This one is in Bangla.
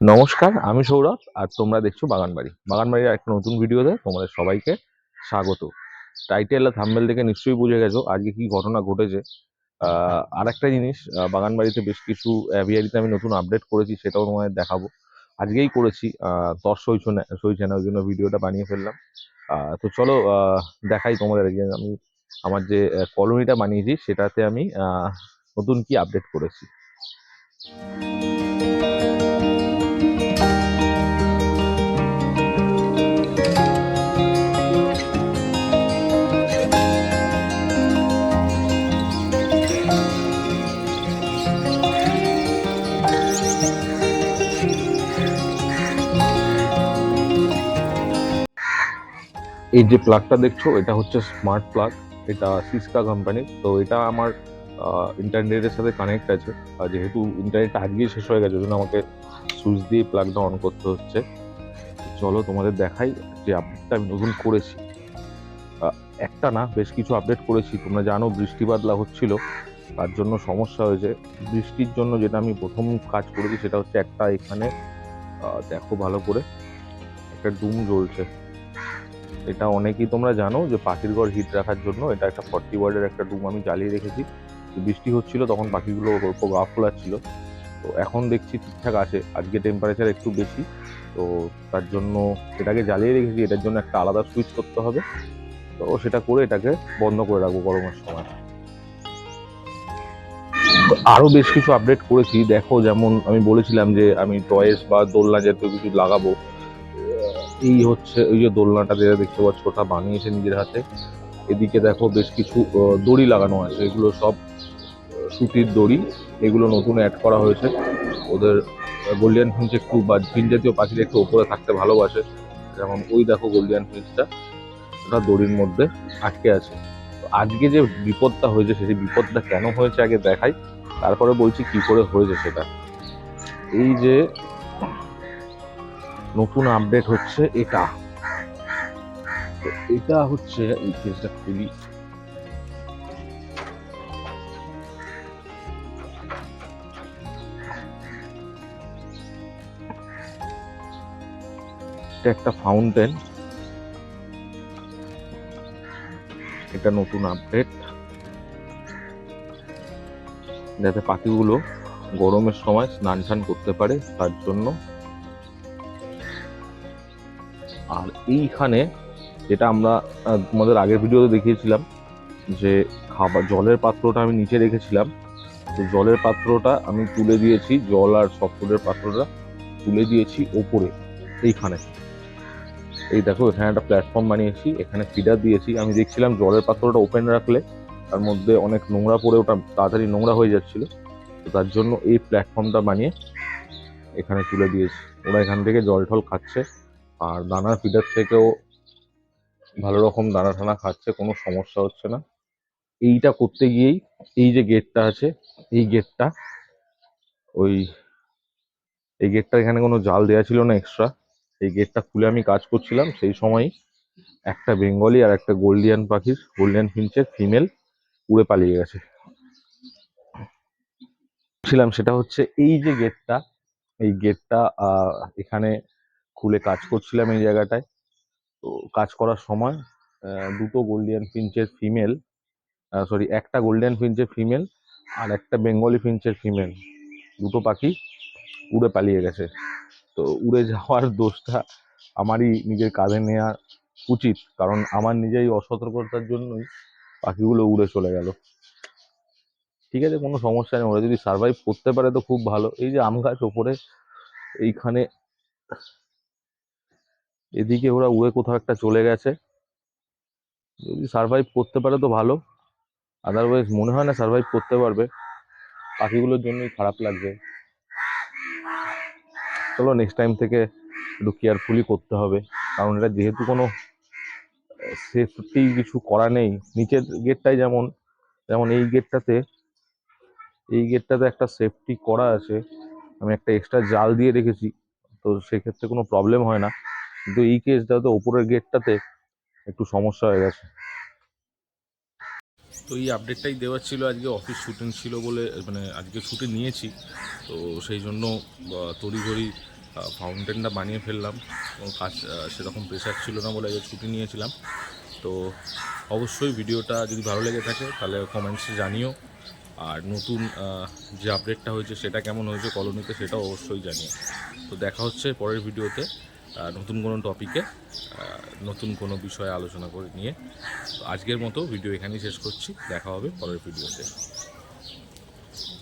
নমস্কার, আমি সৌরভ, আর তোমরা দেখছ বাগানবাড়ি। বাগানবাড়ির একটা নতুন ভিডিওতে তোমাদের সবাইকে স্বাগত। টাইটেল আর থাম্বেল দেখে নিশ্চয়ই বুঝে গেছো আজকে কি ঘটনা ঘটেছে। আর একটা জিনিস বাগানবাড়িতে বেশ কিছু অ্যাভিয়ারিতে আমি নতুন আপডেট করেছি, সেটাও তোমাদের দেখাবো। আজকেই করেছি দশ সইছে না সইছে না ওই জন্য ভিডিওটা বানিয়ে ফেললাম। তো চলো দেখাই তোমাদের আমি আমার যে কলোনিটা বানিয়েছি, সেটাতে আমি নতুন কি আপডেট করেছি। এই যে প্লাগটা দেখছ, এটা হচ্ছে স্মার্ট প্লাগ এটা সিসকা কোম্পানির তো এটা আমার ইন্টারনেটের সাথে কানেক্ট আছে। আর যেহেতু ইন্টারনেটটা আজকেই শেষ হয়ে গেছে জন্য আমাকে সুইচ দিয়ে প্লাগটা অন করতে হচ্ছে। চলো তোমাদের দেখাই যে আপডেটটা আমি নতুন করেছি। একটা না, বেশ কিছু আপডেট করেছি। তোমরা জানো বৃষ্টি বাদলা হচ্ছিল, তার জন্য সমস্যা হয়েছে। বৃষ্টির জন্য যেটা আমি প্রথম কাজ করেছি, সেটা হচ্ছে একটা এখানে দেখো ভালো করে, একটা ডুম জ্বলছে। এটা অনেকেই তোমরা জানো যে পাখির ঘর হিট রাখার জন্য এটা একটা ফর্টি ওয়ার্ডের একটা রুম আমি জ্বালিয়ে রেখেছি। বৃষ্টি হচ্ছিল তখন পাখিগুলো অল্প গা ফোলাচ্ছিল। তো এখন দেখছি ঠিকঠাক আছে, আজকে টেম্পারেচার একটু বেশি। তো তার জন্য এটাকে জ্বালিয়ে রেখেছি, এটার জন্য একটা আলাদা সুইচ করতে হবে। তো সেটা করে এটাকে বন্ধ করে রাখব গরমের সময়। তো আরও বেশ কিছু আপডেট করেছি। দেখো যেমন আমি বলেছিলাম যে আমি টয়েস বা দোলনা জাতীয় কিছু লাগাবো। এই হচ্ছে ওই যে দোলনাটা যেটা দেখতে পাচ্ছ, ওটা বানিয়েছে নিজের হাতে। এদিকে দেখো বেশ কিছু দড়ি লাগানো আছে। এগুলো সব সুতির দড়ি। এগুলো নতুন অ্যাড করা হয়েছে। ওদের গোল্ডিয়ান ফিঞ্চ একটু বা ফিঞ্চ জাতীয় পাখির একটু ওপরে থাকতে ভালোবাসে। যেমন ওই দেখো গোল্ডিয়ান ফিঞ্চটা ওটা দড়ির মধ্যে আটকে আছে। আজকে যে বিপদটা হয়েছে, সেই বিপদটা কেন হয়েছে আগে দেখাই। তারপরে বলছি কি করে হয়েছে সেটা। এই যে নতুন আপডেট হচ্ছে এটা। তো এটা হচ্ছে এই কেসটা খুলি এটা একটা ফাউন্টেন এটা নতুন আপডেট যাতে পাখিগুলো গরমের সময় স্নান করতে পারে, তার জন্য। আর এইখানে যেটা আমরা তোমাদের আগের ভিডিওতে দেখিয়েছিলাম, যে খাবার, জলের পাত্রটা আমি নিচে রেখেছিলাম। তো জলের পাত্রটা আমি তুলে দিয়েছি, জল আর সফটওয়্যারের পাত্রটা তুলে দিয়েছি ওপরে, এইখানে। এই দেখো, এখানে একটা প্ল্যাটফর্ম বানিয়েছি, এখানে ফিডার দিয়েছি। আমি দেখছিলাম জলের পাত্রটা ওপেন রাখলে তার মধ্যে অনেক নোংরা পড়ে ওটা তাড়াতাড়ি নোংরা হয়ে যাচ্ছিল। তো তার জন্য এই প্ল্যাটফর্মটা বানিয়ে এখানে তুলে দিয়েছি। ওরা এখান থেকে জল টল খাচ্ছে। আর দানার ফিডার থেকেও ভালো রকম দানা টানা খাচ্ছে, কোনো সমস্যা হচ্ছে না। এইটা করতে গিয়েই এই যে গেটটা আছে, এই গেটটা ওই, এই গেটটা এখানে কোনো জাল দেওয়া ছিল না এক্সট্রা এই গেটটা খুলে আমি কাজ করছিলাম, সেই সময় একটা বেঙ্গলি আর একটা গোল্ডিয়ান পাখির, গোল্ডিয়ান ফিঞ্চের ফিমেল উড়ে পালিয়ে গেছে। ছিলাম, সেটা হচ্ছে এই যে গেটটা এই গেটটা এখানে খুলে কাজ করছিলাম এই জায়গাটায়। তো কাজ করার সময় দুটো গোল্ডিয়ান ফিঞ্চের ফিমেল সরি একটা গোল্ডেন ফিঞ্চের ফিমেল আর একটা বেঙ্গলি ফিঞ্চের ফিমেল দুটো পাখি উড়ে পালিয়ে গেছে। তো উড়ে যাওয়ার দোষটা আমারই নিজের কাঁধে নেওয়া উচিত, কারণ আমার নিজেই অসতর্কতার জন্যই পাখিগুলো উড়ে চলে গেল। ঠিক আছে, কোনো সমস্যা নেই, ওরা যদি সার্ভাইভ করতে পারে তো খুব ভালো। এই যে আম গাছ ওপরে, এইখানে এদিকে ওরা উড়ে কোথাও একটা চলে গেছে। যদি সার্ভাইভ করতে পারে তো ভালো। আদারওয়াইজ মনে হয় না সার্ভাইভ করতে পারবে। পাখিগুলোর জন্যই খারাপ লাগবে। চলো নেক্সট টাইম থেকে একটু কেয়ারফুলি করতে হবে। কারণ এটা যেহেতু কোনো সেফটি কিছু করা নেই। নিচের গেটটাই যেমন যেমন এই গেটটাতে এই গেটটাতে একটা সেফটি করা আছে। আমি একটা এক্সট্রা জাল দিয়ে রেখেছি। তো সেক্ষেত্রে কোনো প্রবলেম হয় না। কিন্তু এই কেসটাতে ওপরের গেটটাতে একটু সমস্যা হয়ে গেছে। তো এই আপডেটটাই দেওয়ার ছিল, আজকে অফিস শুটিং ছিল বলে মানে আজকে ছুটি নিয়েছি। তো সেই জন্য তড়িঘড়ি ফাউন্টেনটা বানিয়ে ফেললাম। কাজ সেরকম প্রেশার ছিল না বলে আজকে ছুটি নিয়েছিলাম। তো অবশ্যই ভিডিওটা যদি ভালো লেগে থাকে, তাহলে কমেন্টসে জানিও। আর নতুন যে আপডেটটা হয়েছে, সেটা কেমন হয়েছে কলোনিতে সেটাও অবশ্যই জানিও। তো দেখা হচ্ছে পরের ভিডিওতে নতুন কোনো টপিকে নতুন কোনো বিষয়ে আলোচনা করে নিয়ে আজকের মতো ভিডিও এখানেই শেষ করছি। দেখা হবে পরের ভিডিওতে